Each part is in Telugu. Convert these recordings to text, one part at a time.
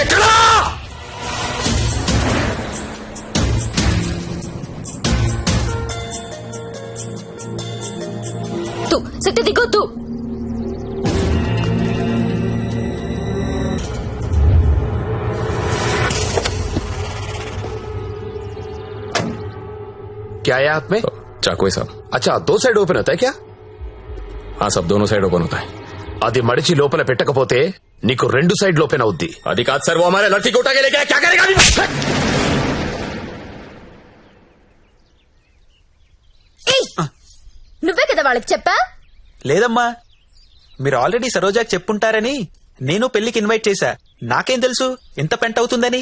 ఎక్కడా తూ సత్య దిగొద్దు क्या है हाथ में चाकू है साहब अच्छा दो साइड ఓపెన్ అవుతాయి క్యా हाँ सब दोनों साइड ओपन होता है అది మడిచి లోపల పెట్టకపోతే నీకు రెండు సైడ్ ఓపెన్ అవుద్ది आदि काज सर वो हमारे लड़की को उठा के लेके आया, क्या करेगा अभी? ఏయ్ నువ్వే కదా వాళ్ళకి చెప్పా లేదమ్మా మీరు ఆల్రెడీ సరోజాకి చెప్పుంటారని నేను పెళ్లికి ఇన్వైట్ చేశా నాకేం తెలుసు ఎంత పెంట అవుతుందని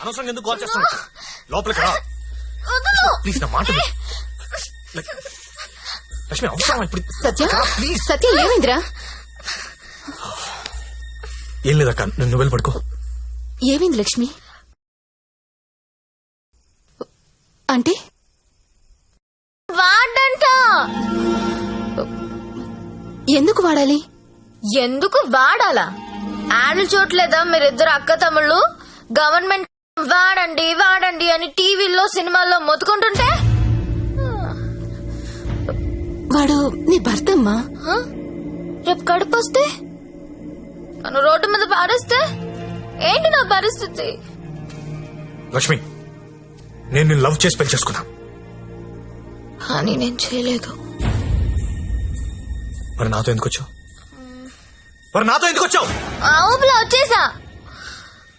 అనవసరంగా ఎందుకు కాల్ చేస్తాను లోపలికి రా. ప్లీజ్ నా మాట విను. లక్ష్మి అవసరం ఇప్పుడు? సత్య? సత్య ఏమైందిరా? ఏం లేదక్క నువ్వు వెళ్ళి పడుకో. ఏమైంది లక్ష్మి? అంటే వాడంట. ఎందుకు వాడాలి? ఎందుకు వాడాలా? యాడ్లు చూడలేదా మీరిద్దరు అక్క తమ్ముళ్ళు? గవర్నమెంట్ వాడండి వాడండి అని టీవీల్లో సినిమాల్లో మొత్తుకుంటుంటే? వాడు నీ భర్త అమ్మా? రేపు కడుపు వస్తే? నన్ను రోడ్డు మీద పారేస్తే? ఏంటి నా పరిస్థితి? లక్ష్మి నేను నిన్ను లవ్ చేసి పెళ్ళి చేసుకున్నా. కానీ నేను చేయలేదు. మరి నాతో ఎందుకు వచ్చావు? మరి నాతో ఎందుకు వచ్చావు? ఆ ఊపిలో వచ్చేసా?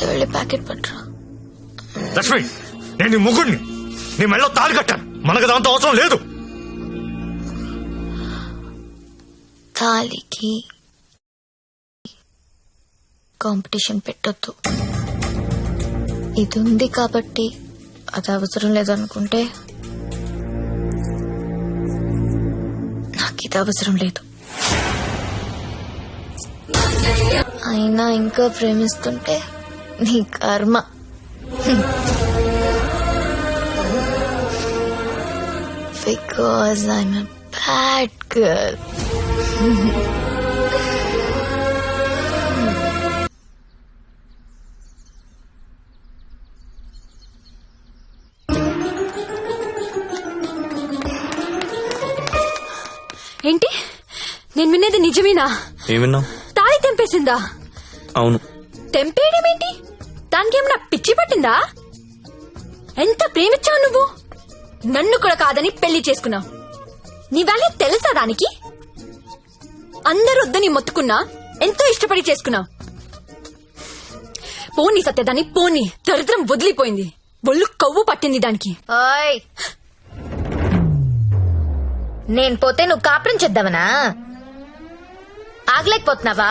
అయితే వెళ్ళి ప్యాకెట్ పట్టరా. లక్ష్మి నేను నీ ముగ్గుడిని నీ మెళ్ళలో తాళి కట్టాను. మనకు దాంతో అవసరం లేదు. తాలికి కాంపిటీషన్ పెట్టొద్దు. ఇది ఉంది కాబట్టి అది అవసరం లేదనుకుంటే నాకు ఇది అవసరం లేదు. అయినా ఇంకా ప్రేమిస్తుంటే నీ కర్మ. Because I'm a bad girl ఏంటి? నేను వినేది నిజమేనా? ఏం విన్నావు? తాళి తెంపేసిందా? అవును. తెంపేయడం ఏంటి? దానికి ఏమైనా పిచ్చి పట్టిందా? ఎంత ప్రేమించావు నువ్వు? నన్ను కూడా కాదని పెళ్ళి చేసుకున్నావు నీ వాల్యూ తెలుసా దానికి? అందరు వద్దని మొత్తుకున్నా ఎంతో ఇష్టపడి చేసుకున్నావు పోనీ సత్యదాన్ని పోనీ. దరిద్రం వదిలిపోయింది. ఒళ్ళు కొవ్వు పట్టింది దానికి. ఓయ్! నేను పోతే నువ్వు కాపురం చేద్దామనా? ఆగలేకపోతున్నావా?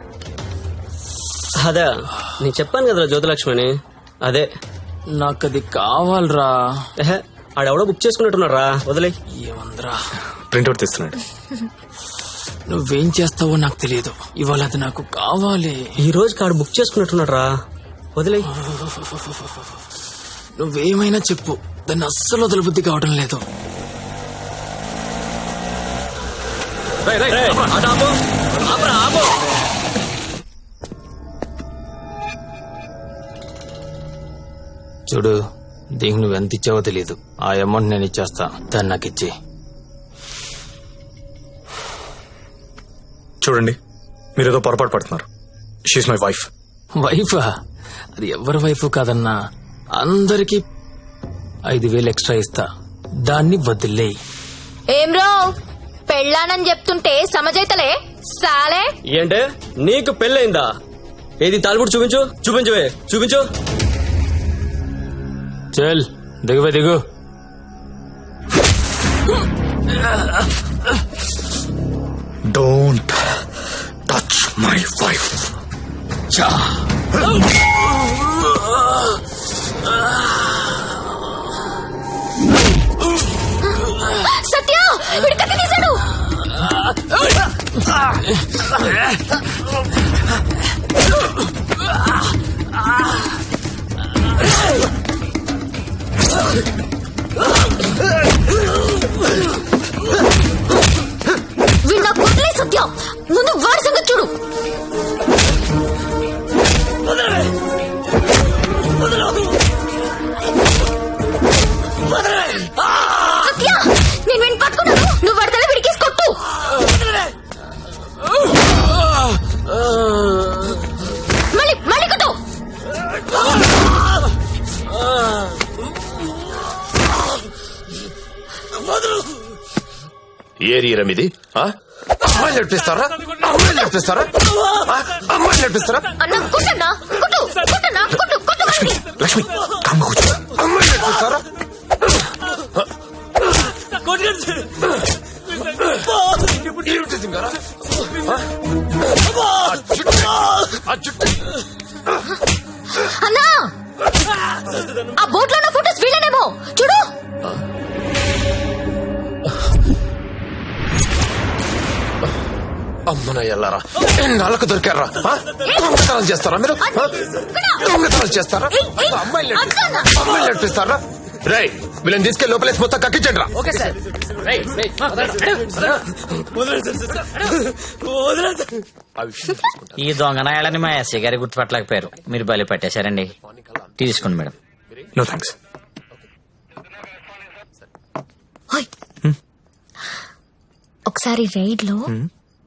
అదే నేను చెప్పాను కదరా జ్యోతిలక్ష్మి అని అదే. నాకు అది కావాలరా. ఎహె, ఆడెవడో బుక్ చేసుకున్నట్టున్నారా వదిలే. ఏమందరా. ప్రింట్అవుట్ తీస్తున్నాడు. నువ్వేం చేస్తావో నాకు తెలియదు. ఇవాళ అది నాకు కావాలి. ఈ రోజు కాడు బుక్ చేసుకున్నట్టున్నారా వదిలే. నువ్వేమైనా చెప్పు. దాన్ని అస్సలు వదలబుద్ధి కావడం లేదు. చూడు దీనికి నువ్వు ఎంత ఇచ్చావో తెలియదు ఆ అమౌంట్ నేను ఇచ్చేస్తా. దాన్ని నాకు ఇచ్చి చూడండి మీరు ఏదో పొరపాటు పడుతున్నారు. షీఈ్ మై వైఫ్ వైఫా అది ఎవరి వైఫ్ కాదన్నా? అందరికి ఐదు వేలు ఎక్స్ట్రా ఇస్తా. దాన్ని వదిలేయి. ఏం రో? పెళ్ళానని చెప్తుంటే సమజైతలే? సాలే? ఏంటే? నీకు పెళ్ళైందా ఏది తాలిపుడు చూపించు? చూపించువే. చూపించు. చల్ దిగువే దిగు don't touch my wife Satya వీడి కత్తి తీశాడు ఏరియా ఆ? అమ్మాయిలు నడిపిస్తారా అమ్మాయిలు నడిపిస్తారా? అమ్మాయిలు నడిపిస్తారా వాడిని. లక్ష్మి కామ్గా కూర్చో. అమ్మాయిలు నడిపిస్తారా. అన్నా! ఆ బోట్లో ఫోటోస్ వీళ్ళనేమో! చూడు అమ్మన ఎల్లారా ఎన్నాళ్ళకు దొరికారా? దొంగతనాలు చేస్తారా మీరు? దొంగతనాలు చేస్తారా? అమ్మాయిలు అమ్మాయిలు నడిపిస్తారా? రై వీళ్ళని తీసుకెళ్ళి లోపలేసి మొత్తం కక్కించండి రా ఓకే సార్. ఈ దొంగనాయాలని మా ఎస్ఐ గారి గుర్తుపట్టలేకపోయారు. మీరు బలి పట్టేశారండి. తీసుకోండి మేడం. నో థ్యాంక్స్ ఓయ్. ఒకసారి రైడ్లో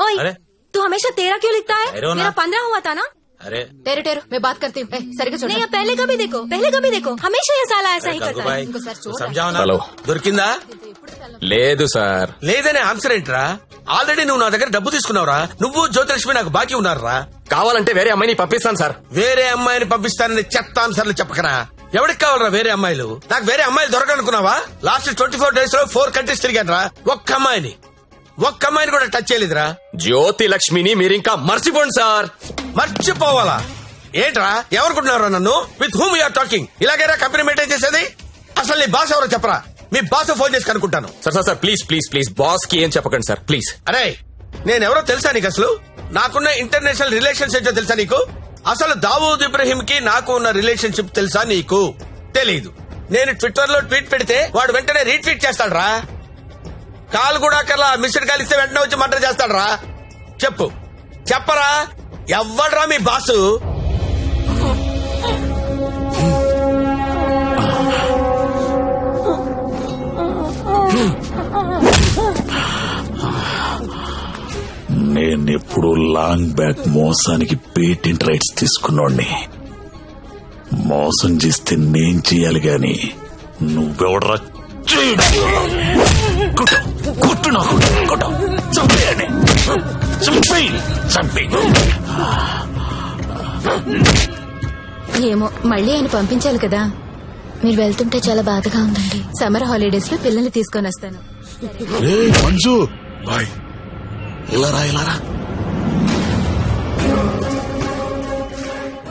ओए, अरे? तू हमेशा तेरा क्यों लिखता है ठहरो ना। मेरा पंद्रह हुआ था ना अरे तेरे टेरो मैं बात करती हूँ सर नहीं अब पहले का भी देखो पहले का भी देखो हमेशा ये साला ऐसा ही करता है గంగుబాయ్ इनको सर चोर है। సంజావనా హలో దొరికిందా లేదు సార్ లేదనే ఆన్సర్ ఏంట్రా ఆల్రెడీ నువ్వు నా దగ్గర డబ్బు తీసుకున్నావురా నువ్వు జ్యోతిలక్ష్మి నాకు బాకీ ఉన్నారా కావాలంటే వేరే అమ్మాయిని పంపిస్తాను సార్ వేరే అమ్మాయిని పంపిస్తానని చెత్త ఆన్సర్లు చెప్పకరా ఎవరికి కావాలరా వేరే అమ్మాయిలు? నాకు వేరే అమ్మాయిలు దొరకనుకున్నావా? లాస్ట్ ట్వంటీ ఫోర్ డేస్లో ఫోర్ కంట్రీస్ తిరిగాను ఒక్క అమ్మాయిని. ఒక్క అమ్మాయిని కూడా టచ్ చేయలేదురా. జ్యోతి లక్ష్మిని మీరు ఇంకా మర్చిపోండి సార్. మర్చిపోవాలా? ఏంట్రా? ఎవరుకుంటున్నారా నన్ను? విత్ హూమ్ యూఆర్ టాకింగ్ ఇలాగైనా కంపెనీ మెయింటైన్ చేసేది? అసలు నీ బాస్ ఎవరో చెప్పరా? మీ బాస్ ఫోన్ చేసి కనుక్కుంటాను. Sir sir sir please please please బాస్కి ఏం చెప్పకండి సార్ ప్లీజ్ అరే నేనెవరో తెలుసా నీకు అసలు? నాకున్న ఇంటర్నేషనల్ రిలేషన్స్ ఏంటో తెలుసా నీకు? అసలు దావూద్ ఇబ్రహీం కి నాకు ఉన్న రిలేషన్షిప్ తెలుసా నీకు? తెలీదు. నేను ట్విట్టర్లో ట్వీట్ పెడితే వాడు వెంటనే రీట్వీట్ చేస్తాడు రా కాల్ కూడా కల్లా మిస్డ్ కాల్ ఇస్తే వెంటనే వచ్చి మంట చేస్తాడు రా చెప్పు. చెప్పరా? ఎవ్వడ్రా మీ బాసు? నేను నేనెప్పుడు లాంగ్ బ్యాక్ మోసానికి పేటెంట్ రైట్స్ తీసుకున్నోడ్ని. మోసం చేస్తే నేను చేయాలి గాని నువ్వెవడరా చేయడం కొట్టు కొట్టు నాకు కొట్టు. చంపేయండి. చంపేయి చంపేయి. ఏమో మళ్ళీ ఆయన పంపించాలి కదా. మీరు వెళ్తుంటే చాలా బాధగా ఉందండి. సమ్మర్ హాలిడేస్లో పిల్లల్ని తీసుకొని వస్తాను. మంజు. ఇలా రా ఇలా రా.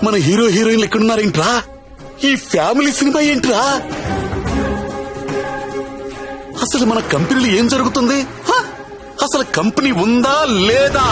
మన హీరో హీరోయిన్లు ఎక్కడున్నారేంట్రా? ఈ ఫ్యామిలీ సినిమా ఏంట్రా? అసలు మన కంపెనీలో ఏం జరుగుతుంది? అసలు కంపెనీ ఉందా లేదా?